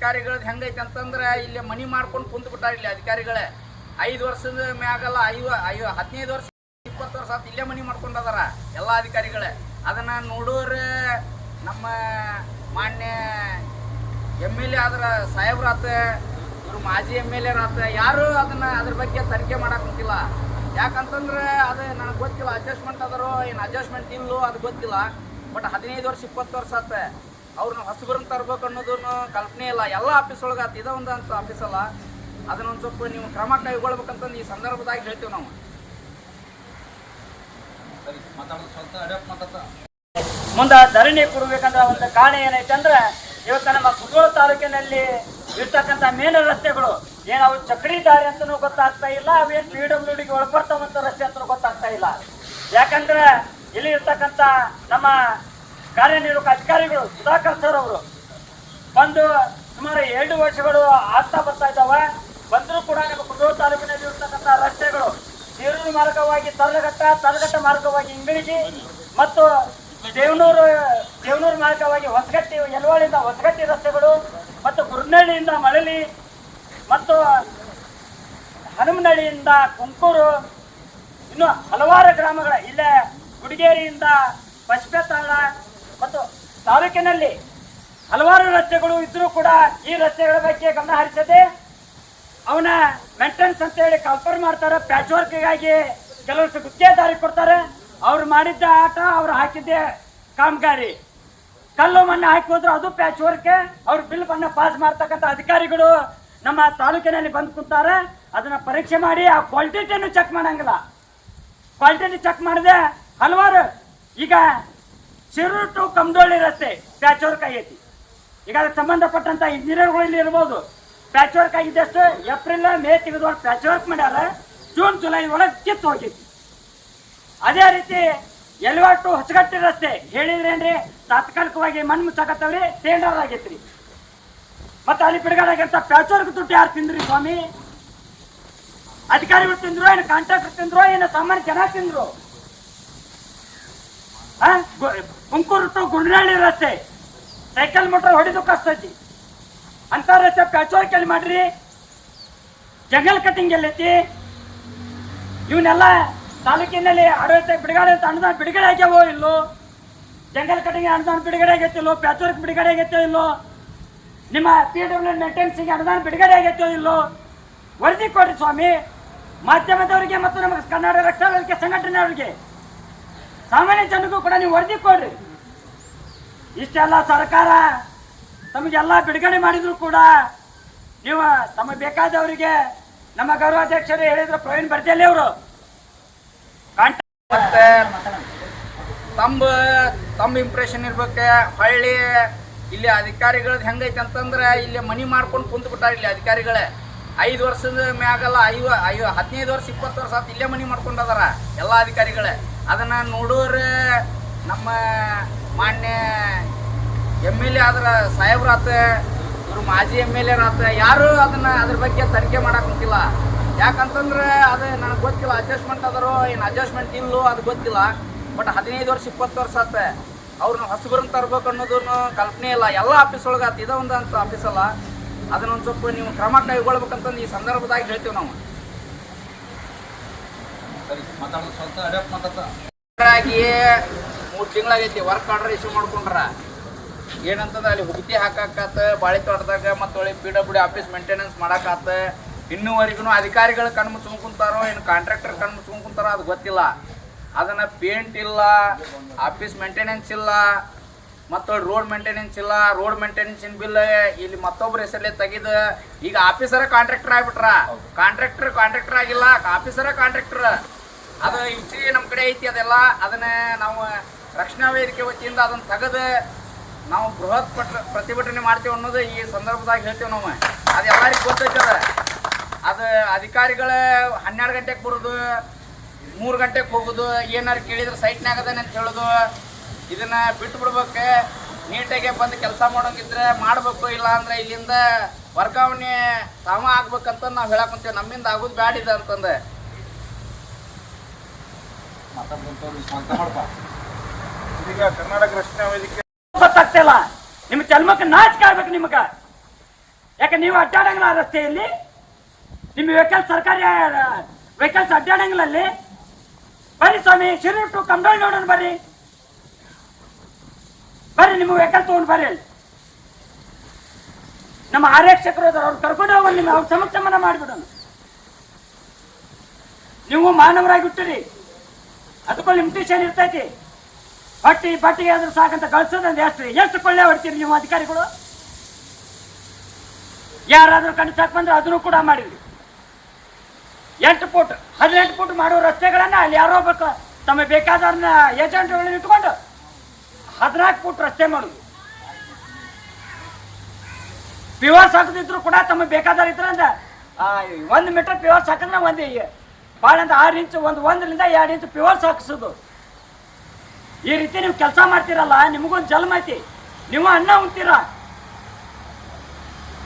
ಅಧಿಕಾರಿಗಳದ್ದು ಹೆಂಗೈತೆ ಅಂತಂದ್ರೆ ಇಲ್ಲಿ ಮನಿ ಮಾಡ್ಕೊಂಡು ಕುಂತು ಬಿಟ್ಟಾರ ಇಲ್ಲಿ ಅಧಿಕಾರಿಗಳೇ. ಐದು ವರ್ಷದ ಮ್ಯಾಗಲ್ಲ, ಐವ ಐವ, ಹದಿನೈದು ವರ್ಷ, ಇಪ್ಪತ್ತು ವರ್ಷ ಆತು ಇಲ್ಲೇ ಮನಿ ಮಾಡ್ಕೊಂಡದಾರ ಎಲ್ಲ ಅಧಿಕಾರಿಗಳೇ. ಅದನ್ನ ನೋಡೋರು ನಮ್ಮ ಮಾನ್ಯ ಎಂ ಎಲ್ ಎ ಆದ್ರ ಸಾಹೇಬ್ರಾತ ಇವರು ಮಾಜಿ ಎಂ ಎಲ್ ಎರಾತ ಯಾರು ಅದನ್ನ ಅದ್ರ ಬಗ್ಗೆ ತನಿಖೆ ಮಾಡಕ್ ಕುಂತಿಲ್ಲ. ಯಾಕಂತಂದ್ರೆ ಅದು ನನಗೆ ಗೊತ್ತಿಲ್ಲ ಅಡ್ಜಸ್ಟ್ಮೆಂಟ್ ಅದರೋ ಏನು ಅಡ್ಜಸ್ಟ್ಮೆಂಟ್ ಇಲ್ಲೋ ಅದು ಗೊತ್ತಿಲ್ಲ. ಬಟ್ ಹದಿನೈದು ವರ್ಷ, ಇಪ್ಪತ್ತು ವರ್ಷ ಆತ. ಅವ್ರನ್ನ ಹೊಸಬರನ್ನ ತರ್ಬೇಕು ಅನ್ನೋದನ್ನು ಕಲ್ಪನೆ ಇಲ್ಲ. ಎಲ್ಲ ಆಫೀಸ್ ಒಳಗೆ ಇದ ಒಂದು ಅಂತ ಆಫೀಸ್ ಅಲ್ಲ. ಅದನ್ನೊಂದು ಸ್ವಲ್ಪ ನೀವು ಕ್ರಮ ಕೈಗೊಳ್ಬೇಕಂತಂದು ಈ ಸಂದರ್ಭದಾಗ ಹೇಳ್ತೀವಿ ನಾವು. ಮುಂದೆ ಧರಣಿ ಕೊಡ್ಬೇಕಂದ್ರೆ ಒಂದು ಕಾರಣ ಏನೈತೆ ಅಂದ್ರೆ, ಇವತ್ತು ನಮ್ಮ ಕುದೋಳ ತಾಲೂಕಿನಲ್ಲಿ ಇರ್ತಕ್ಕಂಥ ಮೇನ್ ರಸ್ತೆಗಳು ಏನು ಅವು ಚಕ್ರಿ ದಾರಿ ಅಂತನೂ ಗೊತ್ತಾಗ್ತಾ ಇಲ್ಲ ಅವೇನು ಪಿ ಡಬ್ಲ್ಯೂ ಡಿಗೆ ಒಳಪಡ್ತಾವಂತ ರಸ್ತೆ ಅಂತನೂ ಗೊತ್ತಾಗ್ತಾ ಇಲ್ಲ. ಯಾಕಂದ್ರೆ ಇಲ್ಲಿ ಇರ್ತಕ್ಕಂಥ ನಮ್ಮ ಕಾರ್ಯನಿರ್ವಾಹಕ ಅಧಿಕಾರಿಗಳು ಸುಧಾಕರ್ ಸರ್ ಅವರು ಬಂದು ಸುಮಾರು ಎರಡು ವರ್ಷಗಳು ಆಗ್ತಾ ಬರ್ತಾ ಇದ್ದಾವೆ. ಬಂದರೂ ಕೂಡ ನಮ್ಮ ಕುಂದೂರು ತಾಲೂಕಿನಲ್ಲಿ ಇರ್ತಕ್ಕಂಥ ರಸ್ತೆಗಳು ನೀರೂರು ಮಾರ್ಗವಾಗಿ ತರಲಘಟ್ಟ ತರಲಘಟ್ಟ ಮಾರ್ಗವಾಗಿ ಇಂಗಳಿಗಿ ಮತ್ತು ದೇವನೂರು ದೇವನೂರು ಮಾರ್ಗವಾಗಿ ಹೊಸಗಟ್ಟಿ ಯಲವಾಳಿಂದ ಹೊಸಗಟ್ಟಿ ರಸ್ತೆಗಳು ಮತ್ತು ಗುರ್ನಳ್ಳಿಯಿಂದ ಮಳಲಿ ಮತ್ತು ಹನುಮನಳ್ಳಿಯಿಂದ ಕುಂಕೂರು, ಇನ್ನು ಹಲವಾರು ಗ್ರಾಮಗಳ, ಇಲ್ಲೇ ಗುಡಿಗೇರಿಯಿಂದ ಪಶ್ಪೆತಾಳ ಮತ್ತು ತಾಲೂಕಿನಲ್ಲಿ ಹಲವಾರು ರಸ್ತೆಗಳು ಇದ್ರೂ ಕೂಡ ಈ ರಸ್ತೆಗಳ ಬಗ್ಗೆ ಗಮನ ಹರಿಸದೆ ಅವನ ಮೆಂಟೆನ್ಸ್ ಅಂತ ಹೇಳಿ ಕಲ್ಪರ್ ಮಾಡ್ತಾರೆ. ಪ್ಯಾಚ್ ವರ್ಕ್ಗಾಗಿ ಕೆಲವರು ಗುತ್ತಿಗೆದಾರಿ ಕೊಡ್ತಾರೆ. ಅವ್ರು ಮಾಡಿದ್ದ ಆಟ, ಅವ್ರು ಹಾಕಿದ್ದೆ ಕಾಮಗಾರಿ. ಕಲ್ಲು ಮಣ್ಣು ಹಾಕಿ ಹೋದ್ರು ಅದು ಪ್ಯಾಚ್ ವರ್ಕ್ ಅವ್ರ ಬಿಲ್ ಬಣ್ಣ ಪಾಸ್ ಮಾಡ್ತಕ್ಕಂಥ ಅಧಿಕಾರಿಗಳು ನಮ್ಮ ತಾಲೂಕಿನಲ್ಲಿ ಬಂದು ಕುಂತಾರೆ. ಅದನ್ನ ಪರೀಕ್ಷೆ ಮಾಡಿ ಆ ಕ್ವಾಲಿಟಿಯನ್ನು ಚೆಕ್ ಮಾಡಂಗಿಲ್ಲ. ಕ್ವಾಲಿಟಿಯನ್ನು ಚೆಕ್ ಮಾಡಿದೆ ಹಲವಾರು ಈಗ ಶಿರೂರು ಟು ಕಮ್ದೋಳಿ ರಸ್ತೆ ಪ್ಯಾಚ್ ವರ್ಕ್ ಆಗೈತಿ ಈಗ ಅದಕ್ಕೆ ಸಂಬಂಧಪಟ್ಟಂತ ಇಂಜಿನಿಯರ್ಗಳು ಇಲ್ಲಿ ಇರ್ಬೋದು. ಪ್ಯಾಚ್ ವರ್ಕ್ ಆಗಿದ್ದಷ್ಟು ಏಪ್ರಿಲ್, ಮೇ ತೆಗೆದು ಪ್ಯಾಚ್ ವರ್ಕ್ ಮಾಡ್ಯಾರ, ಜೂನ್, ಜುಲೈ ಒಳಗೆ ಕಿತ್ತು ಹೋಗೈತಿ ಅದೇ ರೀತಿ ಎಲ್ವಾರ್ ಟು ಹೊಸಗಟ್ಟಿ ರಸ್ತೆ ಹೇಳಿದ್ರೇನ್ರಿ ತಾತ್ಕಾಲಿಕವಾಗಿ ಮಣ್ಣು ಮುಚ್ಚಾಕತ್ತವ್ರಿ ಟೇಂಡರ್ ಆಗೈತ್ರಿ. ಮತ್ತೆ ಅಲ್ಲಿ ಬಿಡುಗಡೆ ಆಗಿರ್ತ ಪ್ಯಾಚ್ ವರ್ಕ್ ದುಡ್ಡು ಯಾರು ತಿಂದ್ರಿ ಸ್ವಾಮಿ? ಅಧಿಕಾರಿಗಳು ತಿಂದ್ರು, ಏನು ಕಾಂಟ್ರಾಕ್ಟರ್ ತಿಂದ್ರು, ಏನು ಸಾಮಾನ್ಯ ಜನ ತಿಂದ್ರು? ಆ? ಟು ಗುಂಡ್ರಾಳಿ ರಸ್ತೆ. ಸೈಕಲ್, ಮೋಟರ್ ಹೊಡಿದು ಐತಿ ಅಂತ ರಸ್ತೆ ಪ್ಯಾಚ್ ಎಲ್ಲಿ ಮಾಡ್ರಿ. ಜಂಗಲ್ ಕಟಿಂಗ್ ಎಲ್ಲೈತಿ. ಇವನ್ನೆಲ್ಲ ತಾಲೂಕಿನಲ್ಲಿ ಆಡಳಿತ ಬಿಡುಗಡೆ ಅಂತ ಅನುದಾನ ಬಿಡುಗಡೆ ಆಗ್ಯಾವೋ ಇಲ್ಲೋ? ಜಂಗಲ್ ಕಟಿಂಗ್ ಅನುದಾನ ಬಿಡುಗಡೆ ಆಗೈತಿಲ್ಲೋ ಪ್ಯಾಚ್ ವರ್ಕ್ ಬಿಡುಗಡೆ ಆಗೈತೋ ಇಲ್ಲೋ? ನಿಮ್ಮ ಪಿ ಡಬ್ಲ್ಯೂ ಮೇಂಟೆನ್ಸಿಗೆ ಅನುದಾನ ಬಿಡುಗಡೆ ಆಗೈತೋ ಇಲ್ಲೋ? ವರದಿ ಕೊಡ್ರಿ ಸ್ವಾಮಿ. ಮಾಧ್ಯಮದವರಿಗೆ ಮತ್ತು ನಮಗೆ ಕನ್ನಡ ರಕ್ಷಣಾ ವೇದಿಕೆ, ಸಂಘಟನೆಯವರಿಗೆ. ಸಾಮಾನ್ಯ ಜನಕ್ಕೂ ಕೂಡ ನೀವು ವರದಿ ಕೊಡ್ರಿ. ಇಷ್ಟೆಲ್ಲ ಸರ್ಕಾರ ತಮಗೆಲ್ಲ ಬಿಡುಗಡೆ ಮಾಡಿದ್ರು ಕೂಡ ನೀವು ತಮಗೆ ಬೇಕಾದವರಿಗೆ ನಮ್ಮ ಗೌರವಾಧ್ಯಕ್ಷರು ಹೇಳಿದ್ರು, ಪ್ರವೀಣ್ ಬರ್ತೇಲಿ ಅವರು. ತಮ್ಮ ತಮ್ಮ ಇಂಪ್ರೆಷನ್ ಇರ್ಬೇಕು, ಹೊಳ್ಳಿ, ಇಲ್ಲಿ ಅಧಿಕಾರಿಗಳದ್ದು ಹೆಂಗೈತೆ ಅಂತಂದ್ರೆ ಇಲ್ಲಿ ಮನಿ ಮಾಡ್ಕೊಂಡು ಕುಂತು ಬಿಟ್ಟಾರ ಇಲ್ಲಿ ಅಧಿಕಾರಿಗಳೇ. ಐದು ವರ್ಷದ ಮ್ಯಾಗಲ್ಲ ಐವ ಐವ, ಹದಿನೈದು ವರ್ಷ, ಇಪ್ಪತ್ತು ವರ್ಷ ಆತು ಇಲ್ಲೇ ಮನಿ ಮಾಡ್ಕೊಂಡದಾರ ಎಲ್ಲ ಅಧಿಕಾರಿಗಳೇ. ಅದನ್ನ ನೋಡೋರ ನಮ್ಮ ಮಾನ್ಯ ಎಂ ಎಲ್ ಎ ಆದ್ರ ಸಾಹೇಬ್ರಾತ ಇವ್ರು ಮಾಜಿ ಎಂ ಎಲ್ ಎರಾತ ಯಾರು ಅದನ್ನ ಅದ್ರ ಬಗ್ಗೆ ತನಿಖೆ ಮಾಡಕ್ ಕುಂತಿಲ್ಲ ಯಾಕಂತಂದ್ರೆ ಅದು ನನಗೆ ಗೊತ್ತಿಲ್ಲ ಅಡ್ಜಸ್ಟ್ಮೆಂಟ್ ಆದರೂ ಏನು ಅಡ್ಜಸ್ಟ್ಮೆಂಟ್ ಇಲ್ಲೋ ಅದು ಗೊತ್ತಿಲ್ಲ. ಬಟ್ ಹದಿನೈದು ವರ್ಷ, ಇಪ್ಪತ್ತು ವರ್ಷ ಆತ. ಅವ್ರನ್ನ ಹೊಸಬರನ್ನ ತರ್ಬೇಕು ಅನ್ನೋದನ್ನು ಕಲ್ಪನೆ ಇಲ್ಲ. ಎಲ್ಲ ಆಫೀಸ್ ಒಳಗೆ ಆತ ಇದ ಒಂದು ಅಂತ ಅಲ್ಲ. ಅದನ್ನೊಂದು ಸ್ವಲ್ಪ ನೀವು ಕ್ರಮ ಕೈಗೊಳ್ಬೇಕಂತಂದು ಈ ಸಂದರ್ಭದಾಗ ಹೇಳ್ತೀವಿ ನಾವು. ಮೂರು ತಿಂಗಳಾಗೈತಿ ವರ್ಕ್ ಆರ್ಡರ್ ಇಶ್ಯೂ ಮಾಡ್ಕೊಂಡ್ರ. ಏನಂತಂದ್ರೆ ಅಲ್ಲಿ ಹುಗ್ತಿ ಹಾಕಾಕತ್ತ ಬಾಳೆ ತೋಟದಾಗ ಮತ್ತು ಒಳ್ಳೆ P W D office maintenance ಮಾಡಾಕತ್ತ ಇನ್ನೂವರೆಗೂ ಅಧಿಕಾರಿಗಳು ಕಣ್ಣು ಇನ್ನು ಏನು ಕಾಂಟ್ರಾಕ್ಟರ್ ಕಣ್ಣು ಮುಚ್ಕೊಂಡ್ ಕುಂತಾರೋ ಅದು ಗೊತ್ತಿಲ್ಲ. ಅದನ್ನು ಪೇಂಟ್ ಇಲ್ಲ ಆಫೀಸ್ ಮೇಂಟೆನೆನ್ಸ್ ಇಲ್ಲ ಮತ್ತು ರೋಡ್ ಮೇಂಟೆನೆನ್ಸ್ ಇಲ್ಲ ರೋಡ್ ಮೇಂಟೆನೆನ್ಸಿನ ಬಿಲ್ ಇಲ್ಲಿ ಮತ್ತೊಬ್ಬರ ಹೆಸರಲ್ಲೇ ತೆಗೆದ ಈಗ ಆಫೀಸರ ಕಾಂಟ್ರಾಕ್ಟರ್ ಆಗ್ಬಿಟ್ರ. ಕಾಂಟ್ರಾಕ್ಟರ್ ಕಾಂಟ್ರಾಕ್ಟರ್ ಆಗಿಲ್ಲ ಆಫೀಸರ ಕಾಂಟ್ರಾಕ್ಟರ್ ಅದು ಇಚ್ಛೆ ನಮ್ಮ ಕಡೆ ಐತಿ ಅದೆಲ್ಲ. ಅದನ್ನ ನಾವು ರಕ್ಷಣಾ ವೇದಿಕೆ ವತಿಯಿಂದ ಅದನ್ನ ತೆಗೆದು ನಾವು ಬೃಹತ್ ಪ್ರತಿಭಟನೆ ಮಾಡ್ತೀವಿ ಅನ್ನೋದು ಈ ಸಂದರ್ಭದಾಗ ಹೇಳ್ತೇವೆ ನಾವು. ಅದು ಎಲ್ಲರಿಗೂ ಗೊತ್ತೈತದ ಅದು. ಅಧಿಕಾರಿಗಳ ಹನ್ನೆರಡು ಗಂಟೆಗೆ ಬರೋದು, ಮೂರು ಗಂಟೆಗೆ ಹೋಗೋದು, ಏನಾರು ಕೇಳಿದ್ರೆ ಸೈಟ್ನಾಗ ಅದಾನೆ ಅಂತ ಹೇಳೋದು. ಇದನ್ನ ಬಿಟ್ಟು ಬಿಡ್ಬೇಕು. ನೀಟಾಗೆ ಬಂದು ಕೆಲಸ ಮಾಡೋಂಗಿದ್ರೆ ಮಾಡ್ಬೇಕು ಇಲ್ಲ ಅಂದ್ರೆ ಇಲ್ಲಿಂದ ವರ್ಗಾವಣೆ ತಾವ ಆಗ್ಬೇಕಂತ ನಾವು ಹೇಳಕ್ ಕುಂತೀವಿ. ನಮ್ಮಿಂದ ಆಗೋದು ಬ್ಯಾಡಿದೆ ಅಂತಂದು. ಇದೀಗ ಕರ್ನಾಟಕ ರಕ್ಷಣಾ ವೇದಿಕೆ ಗೊತ್ತಾಗ್ತಿಲ್ಲ ನಿಮ್ಮ ಜನ್ಮಕ್ಕೆ ನಾಚಿಕೆ ಆಗ್ಬೇಕು ನಿಮಗೆ. ಯಾಕೆ ನೀವು ಅಡ್ಡಾಡಂಗಿಲ್ಲ ಆ ರಸ್ತೆಯಲ್ಲಿ? ನಿಮ್ಮ ವೆಹಿಕಲ್ ಸರ್ಕಾರಿ ವೆಹಿಕಲ್ಸ್ ಅಡ್ಡಾಡಂಗಿಲ್ಲ ಅಲ್ಲಿ ಬರ್ರಿ ಸ್ವಾಮಿ, ಶಿರೂರು ಟು ನೋಡೋಣ ಬರ್ರಿ ಬರ್ರಿ ನಿಮ್ಮ ವೆಹಿಕಲ್ ತಗೊಂಡು ಬರ್ರಿ ಅಲ್ಲಿ. ನಮ್ಮ ಆರಕ್ಷಕರು ಅದಾರ ಅವ್ರು ಕರ್ಕೊಂಡು ಹೋಗೋಣ ನಿಮ್ಮ ಅವ್ರ ಸಮಕ್ಷಮನ ಮಾಡಿಬಿಡೋಣ. ನೀವು ಮಾನವರಾಗಿ ಬಿಟ್ಟಿರಿ ಅದಕ್ಕೂ ಲಿಮಿಟೇಷನ್ ಇರ್ತೈತಿ. ಬಟ್ಟಿ ಬಟ್ಟಿಗೆ ಆದ್ರೂ ಸಾಕಂತ ಕಳ್ಸೋದಂದ್ರೆ ಎಷ್ಟು? ಎಷ್ಟು ಕೊಳ್ಳೆ ಹೊಡ್ತೀರಿ ನೀವು ಅಧಿಕಾರಿಗಳು? ಯಾರಾದರೂ ಕಣ್ಣು ಸಾಕು ಬಂದ್ರೆ ಅದನ್ನು ಕೂಡ ಮಾಡಿದ್ವಿ ಎಂಟು ಫುಟ್, ಹದಿನೆಂಟು ಫುಟ್ ಮಾಡೋ ರಸ್ತೆಗಳನ್ನ ಅಲ್ಲಿ ಯಾರೋ ಬೇಕು ತಮಗೆ ಬೇಕಾದವ್ರನ್ನ ಏಜೆಂಟ್ಗಳನ್ನ ಇಟ್ಕೊಂಡು ಹದಿನಾಲ್ಕು ಫುಟ್ ರಸ್ತೆ ಮಾಡುದು. ಪ್ಯೂರ್ಸ್ ಹಾಕದಿದ್ರು ಕೂಡ ತಮಗೆ ಬೇಕಾದವ್ರು ಇದ್ರಂದ್ರೆ ಒಂದು ಮೀಟರ್ ಪ್ಯೂರ್ಸ್ ಹಾಕಿದ್ರೆ ಒಂದು ಭಾಳ ಅಂದ್ರೆ ಆರು ಇಂಚು, ಒಂದು ಒಂದರಿಂದ ಎರಡು ಇಂಚು ಪ್ಯೂರ್ಸ್ ಹಾಕಿಸೋದು. ಈ ರೀತಿ ನೀವು ಕೆಲಸ ಮಾಡ್ತೀರಲ್ಲ, ನಿಮಗೊಂದು ಜನ್ಮ ಐತಿ. ನೀವು ಅನ್ನ ಉಂತೀರ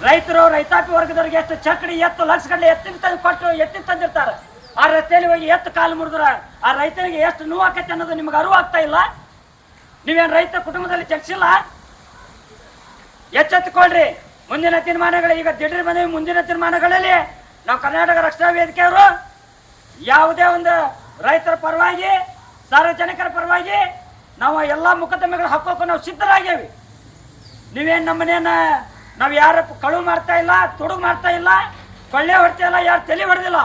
ರೈತರು, ರೈತಾಪಿ ವರ್ಗದವ್ರಿಗೆ ಎಷ್ಟು ಚಕ್ಕಡಿ ಎತ್ತು, ಲಕ್ಷ ಗಂಟೆ ಎತ್ತಿನ ತಂದು ಕೊಟ್ಟು ಎತ್ತಿನ ತಂದಿರ್ತಾರೆ. ಆ ರಸ್ತೆಯಲ್ಲಿ ಹೋಗಿ ಎತ್ತು ಕಾಲು ಮುರಿದ್ರ, ಆ ರೈತರಿಗೆ ಎಷ್ಟು ನೋವು ಆಕೈತೆ ಅನ್ನೋದು ನಿಮ್ಗೆ ಅರಿವು ಆಗ್ತಾ ಇಲ್ಲ? ನೀವೇನು ರೈತ ಕುಟುಂಬದಲ್ಲಿ ಚರ್ಚಿಲ್ಲ ಎಚ್ಚೆತ್ತುಕೊಳ್ರಿ. ಮುಂದಿನ ತೀರ್ಮಾನಗಳು ಈಗ ದಿಢೀರ್ ಮನೆ ಮುಂದಿನ ತೀರ್ಮಾನಗಳಲ್ಲಿ ನಾವು ಕರ್ನಾಟಕ ರಕ್ಷಣಾ ವೇದಿಕೆಯವರು ಯಾವುದೇ ಒಂದು ರೈತರ ಪರವಾಗಿ, ಸಾರ್ವಜನಿಕರ ಪರವಾಗಿ ನಾವು ಎಲ್ಲ ಮೊಕದ್ದಮೆಗಳು ಹಾಕೋಕೆ ನಾವು ಸಿದ್ಧರಾಗೇವಿ ನೀವೇನು ನಮ್ಮನೇನ ನಾವು ಯಾರ ಕಳು ಮಾಡ್ತಾ ಇಲ್ಲ ತುಡುಗು ಮಾಡ್ತಾ ಇಲ್ಲ, ಕೊಳ್ಳೆ ಹೊಡ್ತಾ ಇಲ್ಲ, ಯಾರು ತಲೆ ಹೊಡೆದಿಲ್ಲ,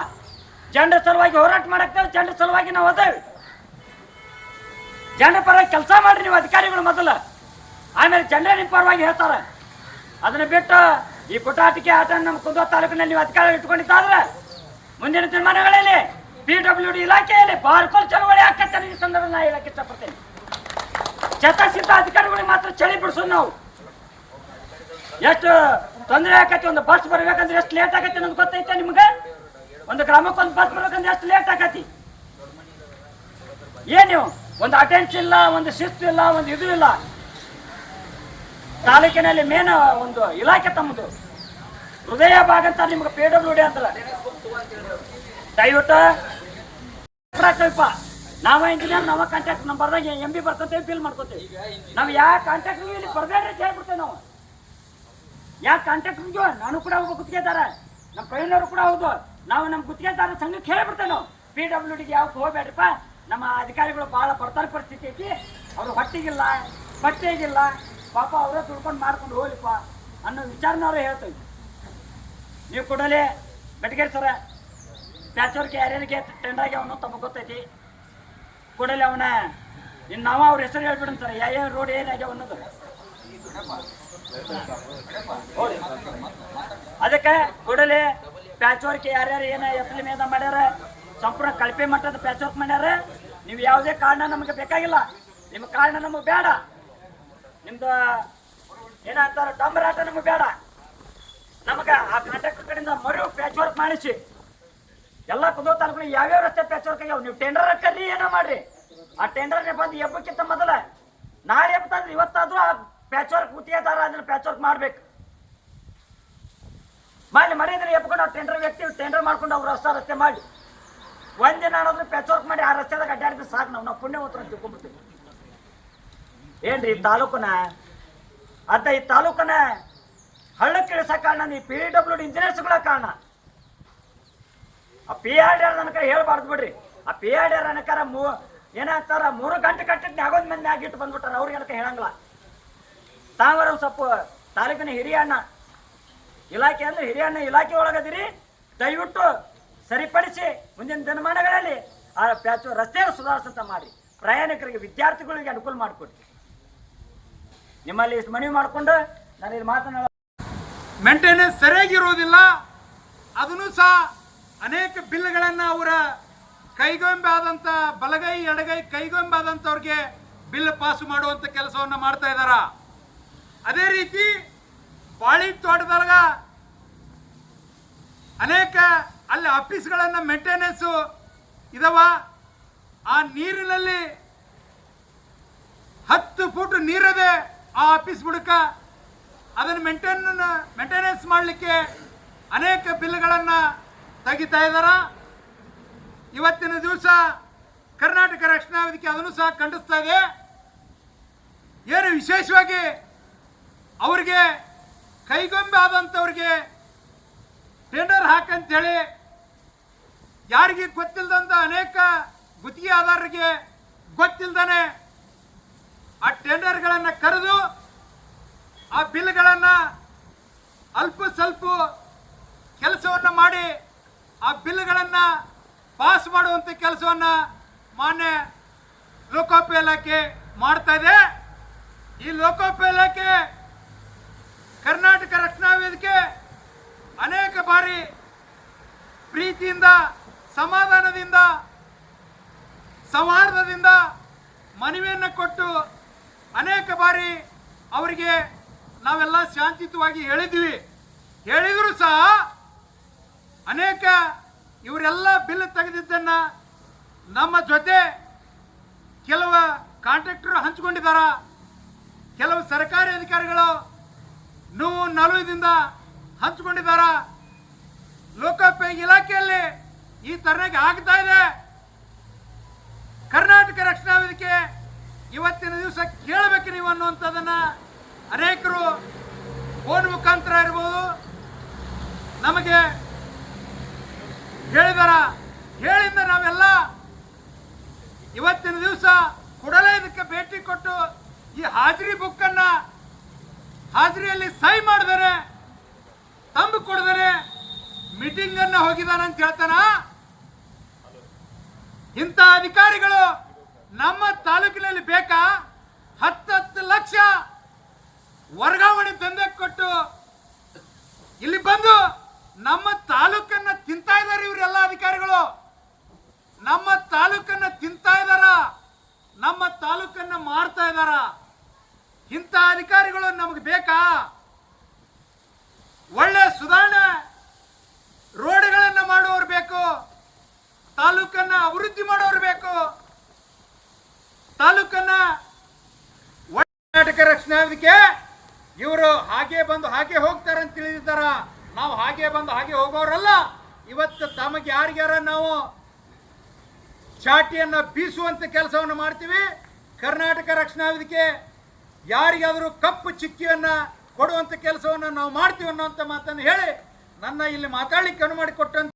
ಜನರ ಸಲುವಾಗಿ ಹೋರಾಟ ಮಾಡಕ್ಕೆ ಜನರ ಸಲುವಾಗಿ ನಾವು ಅದೇವಿ. ಜನರ ಪರವಾಗಿ ಕೆಲಸ ಮಾಡ್ರಿ ನೀವು ಅಧಿಕಾರಿಗಳು ಮೊದಲು. ಆಮೇಲೆ ಜನರೇ ನಿಮ್ಮ ಪರವಾಗಿ ಹೇಳ್ತಾರೆ. ಅದನ್ನು ಬಿಟ್ಟು ಈ ಪುಟಾಟಿಕೆ ಆಟ ನಮ್ಮ ಕುಂದೋ ತಾಲೂಕಿನಲ್ಲಿ ನೀವು ಅಧಿಕಾರ ಇಟ್ಕೊಂಡಿದ್ದಾದ್ರೆ, ಮುಂದಿನ ತೀರ್ಮಾನಗಳಲ್ಲಿ ಪಿ ಡಬ್ಲ್ಯೂ ಡಿ ಇಲಾಖೆಯಲ್ಲಿ ಬಾರ್ಕೋಲ್ ಚಳವಳಿ ಆಕತ್ತೆ ಈ ಸಂದರ್ಭದಲ್ಲಿ ನಾ ಹೇಳಕ್ಕೆ ಇಷ್ಟಪಡ್ತೇನೆ. ಚತಸಿದ್ಧ ಅಧಿಕಾರಿಗಳಿಗೆ ಮಾತ್ರ ಚಳಿ ಬಿಡಿಸೋದು ನಾವು. ಎಷ್ಟು ತೊಂದರೆ ಆಕತಿ, ಒಂದು ಬಸ್ ಬರ್ಬೇಕಂದ್ರೆ ಎಷ್ಟು ಲೇಟ್ ಆಗತ್ತೆ ಅನ್ನೋದು ಗೊತ್ತೈತೆ ನಿಮ್ಗೆ? ಒಂದು ಗ್ರಾಮಕ್ಕೆ ಒಂದು ಬಸ್ ಬರ್ಬೇಕಂದ್ರೆ ಎಷ್ಟು ಲೇಟ್ ಆಗತಿ ಏನು ಒಂದು ಅಟೆನ್ಸ್ ಇಲ್ಲ, ಒಂದು ಶಿಸ್ತು ಇಲ್ಲ, ಒಂದು ಇದು ಇಲ್ಲ. ತಾಲೂಕಿನಲ್ಲಿ ಮೇನ್ ಒಂದು ಇಲಾಖೆ ತಮ್ಮದು. ಹೃದಯ ಭಾಗ ಅಂತ ನಿಮ್ಗೆ ಪಿ ಡಬ್ಲ್ಯೂ ಡಿ ಅಂತಲ್ಲ. ದಯವಿಟ್ಟು ಸ್ವಲ್ಪ ನಾವ ಇಂಜಿನಿಯರ್ ನಾವ ಕಾಂಟ್ಯಾಕ್ಟ್ ನಂಬರ್ದಾಗ ಎಂ ಬಿ ಬರ್ಕೊಂತೇವೆ ಫಿಲ್ ಮಾಡ್ಕೊತೇವೆ. ನಾವು ಯಾವ ಕಾಂಟ್ಯಾಕ್ಟ್ ಇಲ್ಲಿ ಬರ್ಬೇಡ್ರಿ ಹೇಳ್ಬಿಡ್ತೇವೆ ನಾವು. ಯಾವ ಕಾಂಟ್ಯಾಕ್ಟ್ ನಾನು ಕೂಡ ಒಬ್ಬ ಗುತ್ತಿಗೆದಾರ. ನಮ್ಮ ಕೈನವರು ಕೂಡ ಹೌದು. ನಾವು ನಮ್ಮ ಗುತ್ತಿಗೆದಾರ ಸಂಘಕ್ಕೆ ಕೇಳ್ಬಿಡ್ತೇವೆ ನಾವು. ಪಿ ಡಬ್ಲ್ಯೂ ಡಿಗೆ ಯಾವ ನಮ್ಮ ಅಧಿಕಾರಿಗಳು ಭಾಳ ಬರ್ತಾರ ಪರಿಸ್ಥಿತಿ ಐತಿ. ಅವ್ರು ಹೊಟ್ಟಿಗಿಲ್ಲ, ಬಟ್ಟೆಗಿಲ್ಲ. ಪಾಪ ಅವರೇ ದುಡ್ಕೊಂಡು ಮಾಡ್ಕೊಂಡು ಹೋಗ್ಲಿಪ್ಪ ಅನ್ನೋ ವಿಚಾರನವ್ರು ಹೇಳ್ತೇವೆ ನೀವು ಕೂಡಲೇ, ಬೆಟಗೇರಿ ಸರ. ಪ್ಯಾಚೋರ್ಗೆ ಯಾರ್ಯಾರಿಗೆ ಟೆಂಡ್ ಆಗಿ ಅವನು ತಮಗೆ ಗೊತ್ತೈತಿ. ಕೂಡಲೇ ಅವನ ಇನ್ನು ನಾವು ಅವ್ರ ಹೆಸರು ಹೇಳ್ಬಿಡೋಣ ಸರ್. ಯಾವ ರೋಡ್ ಏನಾಗ್ಯಾವ ಅನ್ನೋದು. ಅದಕ್ಕೆ ಕೂಡಲೇ ಪ್ಯಾಚ್ ವರ್ಕ್ ಯಾರ್ಯಾರು ಏನ ಎಫ್ಲಿ ಮೇದ ಮಾಡ್ಯಾರ, ಸಂಪೂರ್ಣ ಕಳಪೆ ಮಟ್ಟದ ಪ್ಯಾಚ್ ವರ್ಕ್ ಮಾಡ್ಯಾರ. ನೀವು ಯಾವುದೇ ಕಾರಣ ನಮಗೆ ಬೇಕಾಗಿಲ್ಲ. ನಿಮ್ಮ ಕಾರಣ ನಮಗೆ ಬೇಡ. ನಿಮ್ದು ಏನಂತಾರ ಡಂಬರಾಟ ನಮಗೆ ಬೇಡ. ನಮಗೆ ಆ ಕಾಂಟ್ರಾಕ್ಟರ್ ಕಡೆಯಿಂದ ಮರು ಪ್ಯಾಚ್ ವರ್ಕ್ ಮಾಡಿಸಿ. ಎಲ್ಲ ಕುದೋ ತಾಲೂಕಿನ ಯಾವ್ಯಾವ ರಸ್ತೆ ಪ್ಯಾಚ್ ವರ್ಕ್ ಆಗ್ಯಾವ? ನೀವು ಟೆಂಡರ್ ಕರ್ರಿ ಏನೋ ಮಾಡ್ರಿ? ಆ ಟೆಂಡರ್ನೇ ಬಂದು ಎಬ್ಬಕ್ಕಿಂತ ಮೊದಲ ನಾಳೆ ಎಬ್ಬತ್ತಂದ್ರೆ ಇವತ್ತಾದ್ರೂ ಆ ಪ್ಯಾಚ್ ವರ್ಕ್ ಗುತ್ತಿಗೆದಾರ ಅದನ್ನ ಪ್ಯಾಚ್ ವರ್ಕ್ ಮಾಡ್ಬೇಕು. ಮಾಡಿ ಮನೆಯಿಂದ ಎಬ್ಕೊಂಡು ಅವ್ರು ಟೆಂಡರ್ ವ್ಯಕ್ತಿ ಟೆಂಡರ್ ಮಾಡ್ಕೊಂಡು ಅವ್ರು ರಸ್ತೆ ರಸ್ತೆ ಮಾಡಿ. ಒಂದಿನ ಪ್ಯಾಚ್ ವರ್ಕ್ ಮಾಡಿ ಆ ರಸ್ತೆದಾಗ ಅಡ್ಡಾಡಿದ್ರೆ ಸಾಕು ನಾವು ನಾವು ಪುಣ್ಯವಂತರ ತಿಳ್ಕೊಂಡ್ಬಿಡ್ತೀವಿ ಏನ್ರಿ ತಾಲೂಕನ? ಅಂತ ಈ ತಾಲೂಕನ ಹಳ್ಳಕ್ಕೆ ಇಳಿಸ ಕಾರಣ, ಈ ಪಿ ಡಬ್ಲ್ಯೂ ಡಿ ಇಂಜಿನಿಯರ್ಸ್ಗಳ ಕಾರಣ. ಆ ಪಿ ಆರ್ ಡಿ ಆರ್ ನನಕ ಹೇಳ್ಬಾರ್ದು ಬಿಡ್ರಿ. ಆ ಪಿ ಆರ್ ಡಿ ಆರ್ ಅನಕಾರ ಮೂ ಏನಂತಾರ, ಮೂರು ಗಂಟೆ ಕಟ್ಟಿದ್ ಆಗೋದ್ ಮಂದಿ ಆಗಿಟ್ಟು ಬಂದ್ಬಿಟ್ಟಾರ, ಅವ್ರಿಗೆ ಅನ್ಕ ಹೇಳಂಗಿಲ್ಲ. ತಾವರ ಸ್ವಲ್ಪ ತಾಲೂಕಿನ ಹಿರಿಯ ಅಣ್ಣ. ಇಲಾಖೆ ಅಂದ್ರೆ ಹಿರಿಯ ಅಣ್ಣ ಇಲಾಖೆ ಒಳಗದಿರಿ ದಯವಿಟ್ಟು ಸರಿಪಡಿಸಿ ಮುಂದಿನ ದಿನಮಾನಗಳಲ್ಲಿ ಆ ಪ್ಯಾಚು ರಸ್ತೆ ಸುಧಾರಿಸಂತ ಮಾಡಿ ಪ್ರಯಾಣಿಕರಿಗೆ ವಿದ್ಯಾರ್ಥಿಗಳಿಗೆ ಅನುಕೂಲ ಮಾಡಿಕೊಡಿ ನಿಮ್ಮಲ್ಲಿ ಇಷ್ಟು ಮನವಿ ಮಾಡಿಕೊಂಡು ನಾನು ಇಲ್ಲಿ ಮಾತನಾಡ ಮೇಂಟೆನೆನ್ಸ್ ಸರಿಯಾಗಿರೋದಿಲ್ಲ ಅದನ್ನು ಸಹ ಅನೇಕ ಬಿಲ್ಗಳನ್ನು ಅವರ ಕೈಗೊಂಬಾದಂಥ ಬಲಗೈ, ಎಡಗೈ ಕೈಗೊಂಬಾದಂಥವ್ರಿಗೆ ಬಿಲ್ ಪಾಸ್ ಮಾಡುವಂಥ ಕೆಲಸವನ್ನು ಮಾಡ್ತಾ ಇದ್ದಾರ ಅದೇ ರೀತಿ ಬಾಳಿ ತೋಟದಾಗ ಅನೇಕ ಅಲ್ಲಿ ಆಫೀಸ್ಗಳನ್ನು ಮೇಂಟೆನೆನ್ಸು ಇದಾವ. ಆ ನೀರಿನಲ್ಲಿ ಹತ್ತು ಫುಟ್ ನೀರದೆ ಆ ಆಫೀಸ್ ಬುಡಕ ಅದನ್ನು ಮೇಂಟೆನ್ ಮೇಂಟೆನೆನ್ಸ್ ಮಾಡಲಿಕ್ಕೆ ಅನೇಕ ಬಿಲ್ಗಳನ್ನು ತೆಗಿತಾ ಇದ್ದಾರ? ಇವತ್ತಿನ ದಿವಸ ಕರ್ನಾಟಕ ರಕ್ಷಣಾ ವೇದಿಕೆ ಅದನ್ನು ಸಹ ಖಂಡಿಸ್ತಾ ಇದೆ. ಏನು ವಿಶೇಷವಾಗಿ ಅವರಿಗೆ ಕೈಗೊಂಬೆ ಆದಂಥವ್ರಿಗೆ ಟೆಂಡರ್ ಹಾಕಂತೇಳಿ ಯಾರಿಗೆ ಗೊತ್ತಿಲ್ಲದಂಥ ಅನೇಕ ಗುತ್ತಿಗೆ ಆಧಾರರಿಗೆ ಗೊತ್ತಿಲ್ದಾನೆ ಆ ಟೆಂಡರ್ಗಳನ್ನು ಕರೆದು ಆ ಬಿಲ್ಗಳನ್ನು ಅಲ್ಪ ಸ್ವಲ್ಪ ಕೆಲಸವನ್ನು ಮಾಡಿ ಆ ಬಿಲ್ಗಳನ್ನು ಪಾಸ್ ಮಾಡುವಂಥ ಕೆಲಸವನ್ನು ಮಾನ್ಯ ಲೋಕೋಪ ಇಲಾಖೆ ಮಾಡ್ತಾ ಇದೆ. ಈ ಲೋಕೋಪ ಇಲಾಖೆ ಕರ್ನಾಟಕ ರಕ್ಷಣಾ ವೇದಿಕೆ ಅನೇಕ ಬಾರಿ ಪ್ರೀತಿಯಿಂದ, ಸಮಾಧಾನದಿಂದ, ಸೌಹಾರ್ದದಿಂದ ಮನವಿಯನ್ನು ಕೊಟ್ಟು ಅನೇಕ ಬಾರಿ ಅವರಿಗೆ ನಾವೆಲ್ಲ ಶಾಂತಿಯುತವಾಗಿ ಹೇಳಿದ್ವಿ ಹೇಳಿದರೂ ಸಹ ಅನೇಕ ಇವರೆಲ್ಲ ಬಿಲ್ ತೆಗೆದಿದ್ದನ್ನು ನಮ್ಮ ಜೊತೆ ಕೆಲವು ಕಾಂಟ್ರಾಕ್ಟರ್ ಹಂಚಿಕೊಂಡಿದ್ದಾರೆ. ಕೆಲವು ಸರ್ಕಾರಿ ಅಧಿಕಾರಿಗಳು ನೋವು ನಲುವಿನಿಂದ ಹಂಚ್ಕೊಂಡಿದ್ದಾರ. ಲೋಕೋಪಯೋಗಿ ಇಲಾಖೆಯಲ್ಲಿ ಈ ತರನಾಗಿ ಆಗ್ತಾ ಇದೆ. ಕರ್ನಾಟಕ ರಕ್ಷಣಾ ವೇದಿಕೆ ಇವತ್ತಿನ ದಿವಸ ಕೇಳಬೇಕು ನೀವು ಅನ್ನುವಂಥದ್ದನ್ನು ಅನೇಕರು ಫೋನ್ ಮುಖಾಂತರ ಇರ್ಬೋದು. ನಮಗೆ ಹೇಳಿದಾರ? ಹೇಳಿದ ನಾವೆಲ್ಲ? ಇವತ್ತಿನ ದಿವಸ ಕೂಡಲೇ ಇದಕ್ಕೆ ಭೇಟಿ ಕೊಟ್ಟು ಈ ಹಾಜರಿ ಬುಕ್ಕನ್ನು ಹಾಜರಿಯಲ್ಲಿ ಸೈ ಮಾಡಿದರೆ, ತಂಬು ಕೊಡಿದರೆ ಮೀಟಿಂಗ್ ಅನ್ನ ಹೋಗಿದಾನ ಅಂತ ಹೇಳ್ತಾನ? ಇಂಥ ಅಧಿಕಾರಿಗಳು ನಮ್ಮ ತಾಲೂಕಿನಲ್ಲಿ ಬೇಕಾ? ಹತ್ತತ್ತು ಲಕ್ಷ ವರ್ಗಾವಣೆ ದಂಧೆ ಕೊಟ್ಟು ಇಲ್ಲಿ ಬಂದು ನಮ್ಮ ತಾಲೂಕನ್ನ ತಿಂತಾ ಇದ್ದಾರೆ ಇವರೆಲ್ಲ ಅಧಿಕಾರಿಗಳು ನಮ್ಮ ತಾಲೂಕನ್ನ ತಿಂತಾ ಇದ್ದಾರ ನಮ್ಮ ತಾಲೂಕನ್ನ ಮಾರ್ತಾ ಇದಾರ. ಇಂಥ ಅಧಿಕಾರಿಗಳು ನಮಗೆ ಬೇಕಾ? ಒಳ್ಳೆ ಸುಧಾರಣೆ ರೋಡ್ಗಳನ್ನು ಮಾಡೋರು ಬೇಕು. ತಾಲೂಕನ್ನ ಅಭಿವೃದ್ಧಿ ಮಾಡೋರು ಬೇಕು. ತಾಲೂಕನ್ನ ಕರ್ನಾಟಕ ರಕ್ಷಣಾ ವೇದಿಕೆ ಇವರು ಹಾಗೆ ಬಂದು ಹಾಗೆ ಹೋಗ್ತಾರೆ ಅಂತ ತಿಳಿದಿದ್ದಾರ. ನಾವು ಹಾಗೆ ಬಂದು ಹಾಗೆ ಹೋಗೋರಲ್ಲ. ಇವತ್ತು ತಮಗೆ ಯಾರಿಗ್ಯಾರ ನಾವು ಚಾಟಿಯನ್ನ ಬೀಸುವಂತ ಕೆಲಸವನ್ನು ಮಾಡ್ತೀವಿ. ಕರ್ನಾಟಕ ರಕ್ಷಣಾ ವೇದಿಕೆ ಯಾರಿಗಾದರೂ ಕಪ್ಪು ಚಿಕ್ಕಿಯನ್ನ ಕೊಡುವಂತ ಕೆಲಸವನ್ನು ನಾವು ಮಾಡ್ತೀವಿ ಅನ್ನೋಂಥ ಮಾತನ್ನು ಹೇಳಿ ನನ್ನ ಇಲ್ಲಿ ಮಾತಾಡಲಿಕ್ಕೆ ಅನುವು ಮಾಡಿಕೊಟ್ಟಂತ